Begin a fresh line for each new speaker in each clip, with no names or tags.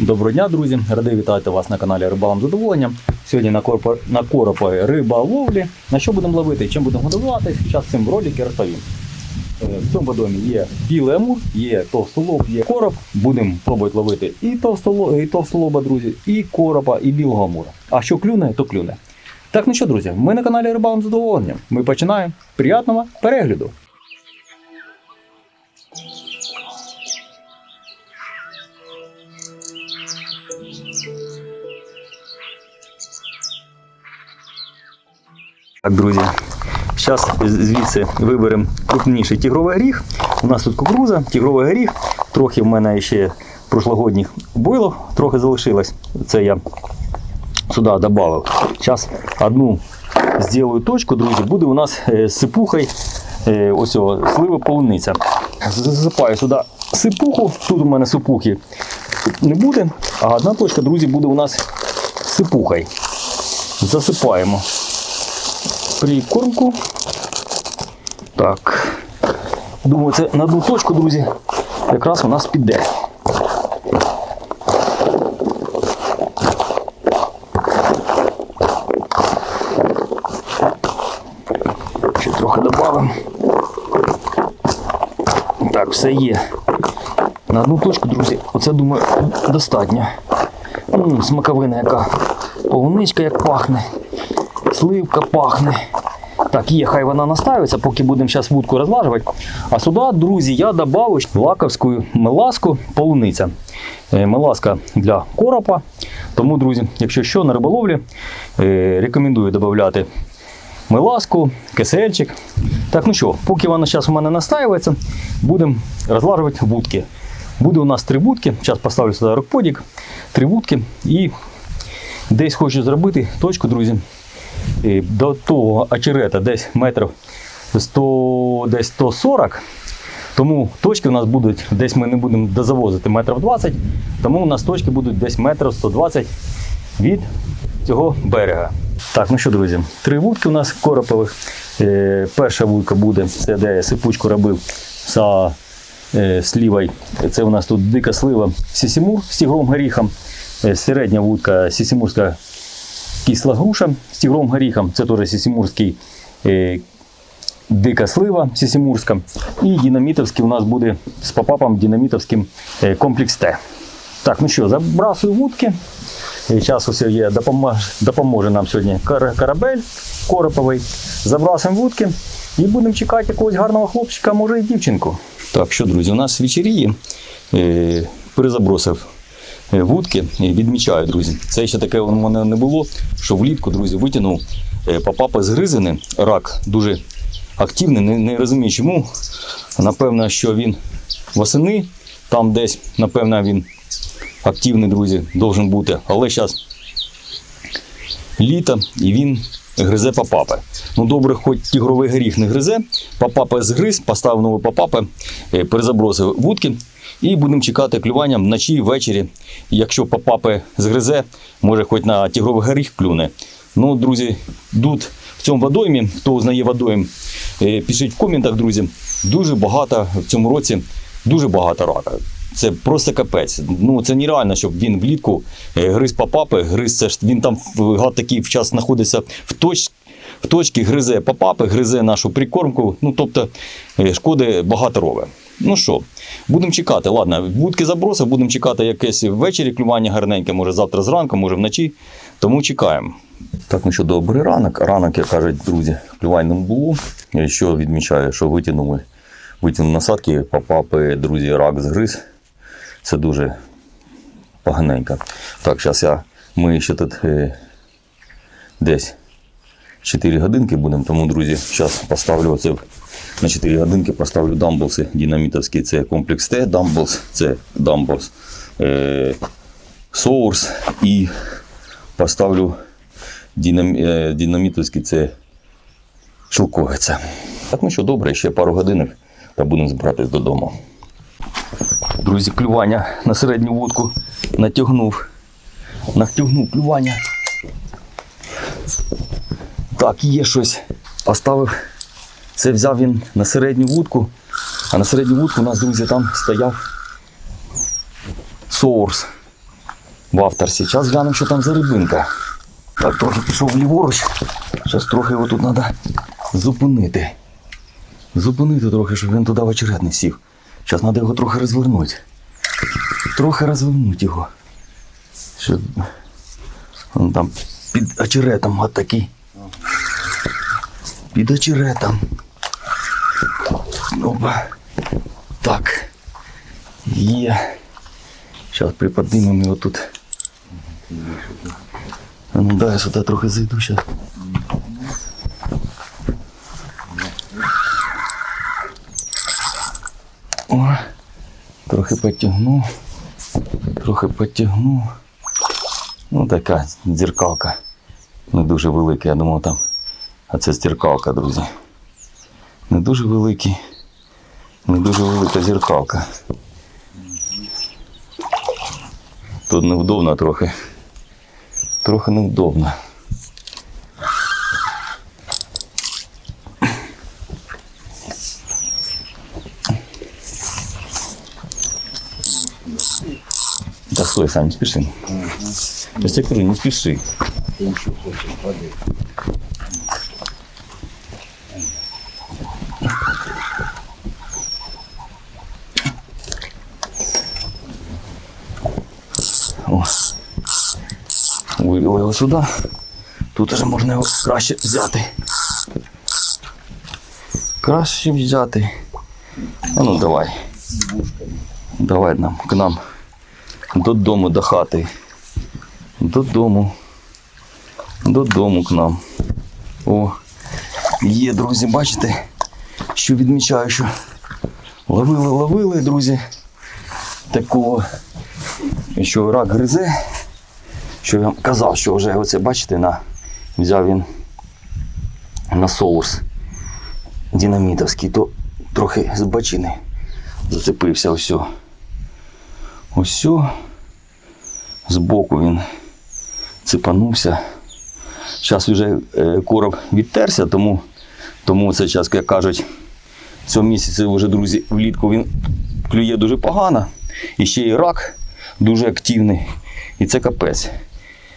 Доброго дня, друзі! Радий вітати вас на каналі Рибалам Задоволення. Сьогодні на, корпо... на коропові риба ловлі. На що будемо ловити? Чим будемо годувати? Зараз в цьому розповім. Е, В цьому водомі є білий амур, є товстолоб, є короб. Будемо пробувати ловити і товстолоба, і товстолоба, друзі, і коропа, і білого амура. А що клюне, то клюне. Так, ну що, друзі, ми на каналі Рибалам Задоволення. Ми починаємо. Приятного перегляду! Так, друзі, зараз звідси виберемо крупніший тігровий горіх. У нас тут кукуруза, тігровий горіх. Трохи в мене ще прошлогодніх бойлов трохи залишилось. Це я сюди додав. Зараз одну зроблю точку, друзі, буде у нас е, з сипухою е, ось о, слива полуниця. Засипаю сюди сипуху. Тут у мене сипухи не буде, а одна точка, друзі, буде у нас сипухою. Засипаємо прикормку. Так. Думаю, це на одну точку, друзі, якраз у нас піде. Ще трохи додамо. Так, все є. На одну точку, друзі, оце думаю достатньо. М, смаковина яка. Полуничка як пахне сливка пахне. Так, є, хай вона настаюється, поки будемо зараз вудку розлажувати. А сюди, друзі, я додав лаковську меласку полуниця. Е, Меласка для коропа. Тому, друзі, якщо що на риболовлі, е, рекомендую додати меласку, кисельчик. Так, ну що, поки вона зараз у мене настаюється, будемо розлажувати вудки. Буде у нас три вудки. Зараз поставлю сюди рокподік, три вудки і десь хочу зробити точку, друзі. І до того очерета десь метрів 100, десь 140. Тому точки у нас будуть, десь ми не будемо дозавозити метрів 20, тому у нас точки будуть десь метрів 120 від цього берега. Так, ну що, друзі, три вудки у нас коропових. Е, перша вудка буде, це де я сипучку робив за е, слівою. Це у нас тут дика слива сісімур з тігровим горіхом. Е, середня вудка сісімурська кисла груша з тігровим горіхом, це теж сісімурський е, дика слива сісімурська. І динамітовський у нас буде з попапом динамітовським е, комплекс Т. Так, ну що, забрасую вудки. Зараз усе є, допоможе, нам сьогодні корабель короповий. Забрасуємо вудки і будемо чекати якогось гарного хлопчика, може і дівчинку. Так, що, друзі, у нас вечеріє. Е, перезабросив е, вудки. Відмічаю, друзі. Це ще таке у мене не було, що влітку, друзі, витягнув е, попапа згризений. Рак дуже активний, не, не розумію чому. Напевно, що він восени, там десь, напевно, він активний, друзі, должен бути. Але зараз літо і він гризе попапи. Ну добре, хоч тігровий горіх не гризе, попапи згриз, поставив нові попапи, е, перезабросив вудки. І будемо чекати клювання вночі ввечері. Якщо попапи згризе, може хоч на тігровий горіх клюне. Ну, друзі, тут в цьому водоймі, хто знає водойм, е, пишіть в коментах, друзі. Дуже багато в цьому році, дуже багато рака. Це просто капець. Ну це нереально, щоб він влітку е, гриз попапи, гриз це ж він там в- гад такий час знаходиться в точці. В точці гризе попапи, гризе нашу прикормку. Ну тобто е, шкоди багато робить. Ну що, будемо чекати. Ладно, будки забросив, будемо чекати якесь ввечері клювання гарненьке, може завтра зранку, може вночі. Тому чекаємо. Так, ну що, добрий ранок. Ранок, як кажуть, друзі, клювань не було. І Що відмічаю, що витягнули, витягнули насадки, попапи, друзі, рак згриз. Це дуже поганенько. Так, зараз я, ми ще тут е, десь 4 годинки будемо, тому, друзі, зараз поставлю оце на 4 годинки поставлю дамблси динамітовські. Це комплекс Т, дамблс, це дамблс е, соурс і поставлю динам, е, динамітовський це шелковиця. Так, ну що, добре, ще пару годинок та будемо збиратись додому. Друзі, клювання на середню вудку натягнув. Натягнув клювання. Так, є щось. Поставив. Це взяв він на середню вудку. А на середню вудку у нас, друзі, там стояв соурс. в авторсі. Зараз глянемо, що там за рибинка. Так, трохи пішов ліворуч. Зараз трохи його тут треба зупинити. Зупинити трохи, щоб він туди в очерет не сів. Зараз треба його трохи розвернути. Трохи розвернути його. Щоб він там під очеретом от такий. Під очеретом. Опа. Так. Є. Зараз приподнимемо його тут. А ну да, я сюди трохи зайду зараз. О, трохи підтягну. Трохи підтягну. Ну, така дзеркалка. Не дуже велика, я думав там. А це дзеркалка, друзі. Не дуже великий. Не дуже велика зеркалка. Тут невдобно трохи. Трохи невдобно. Да стой, Сань, не спеши. Я говорю, не спеши. О. Вивели його сюди. Тут вже можна його краще взяти. Краще взяти. А ну давай. Давай нам к нам. Додому до хати. Додому. Додому к нам. О. Є, друзі, бачите, що відмічаю, що ловили, ловили, друзі. Такого що рак гризе, що я вам казав, що вже оце, бачите, на, взяв він на соус динамітовський, то трохи з бачини зацепився ось. Ось збоку він цепанувся. Зараз вже е, короб відтерся, тому, тому це час, як кажуть, цього місяця вже, друзі, влітку він клює дуже погано. І ще і рак дуже активний. І це капець.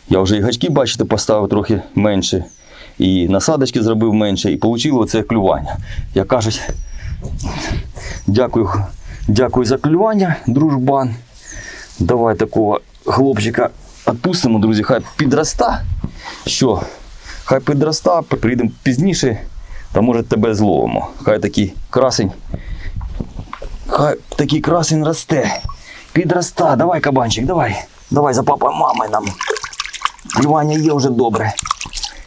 Я вже і гачки, бачите, поставив трохи менше. І насадочки зробив менше, і отримало це клювання. Як кажуть, дякую, дякую за клювання, дружбан. Давай такого хлопчика відпустимо, друзі, хай підроста. Що? Хай підроста, приїдемо пізніше, та може тебе зловимо. Хай такий красень. Хай такий красень росте. Підроста, давай, кабанчик, давай. Давай за папою мамою нам. Клювання є вже добре.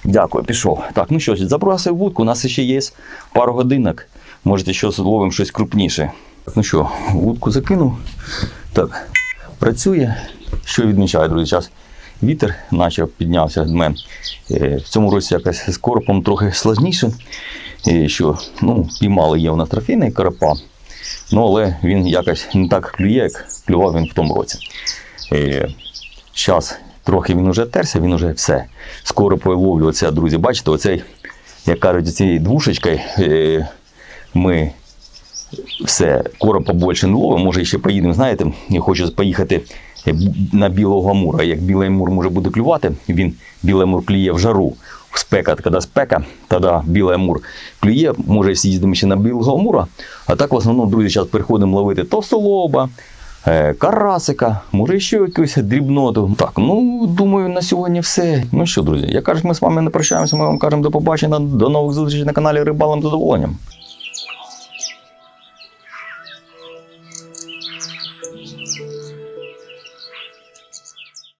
Дякую, пішов. Так, ну що ж, забросив вудку, у нас ще є пару годинок. Можете що зловимо щось крупніше. Ну що, вудку закинув. Так, працює. Що відмічаю, друзі, час. Вітер почав піднявся дмен. Е, В цьому році якось з коропом трохи складніше. Е, Що, ну, піймали є у нас трофейний карапа. Ну, але він якось не так клює, як клював він в тому році. Зараз трохи він уже терся, він уже все. Скоро половлю оце, друзі. Бачите, оцей, як кажуть, цією двушечкою е, ми все, короб побольше не ловимо. Може, ще поїдемо, знаєте, я хочу поїхати е, на білого амура. Як білий амур може буде клювати, він білий амур клює в жару. Спека, коли спека, тоді білий амур клює, може всі ще на білого амура. А так в основному, друзі, зараз переходимо ловити товстолоба, е, карасика, може ще якусь дрібноту. Так, ну думаю, на сьогодні все. Ну що, друзі, як кажуть, ми з вами не прощаємося, ми вам кажемо до побачення, до нових зустрічей на каналі Рибалим задоволенням.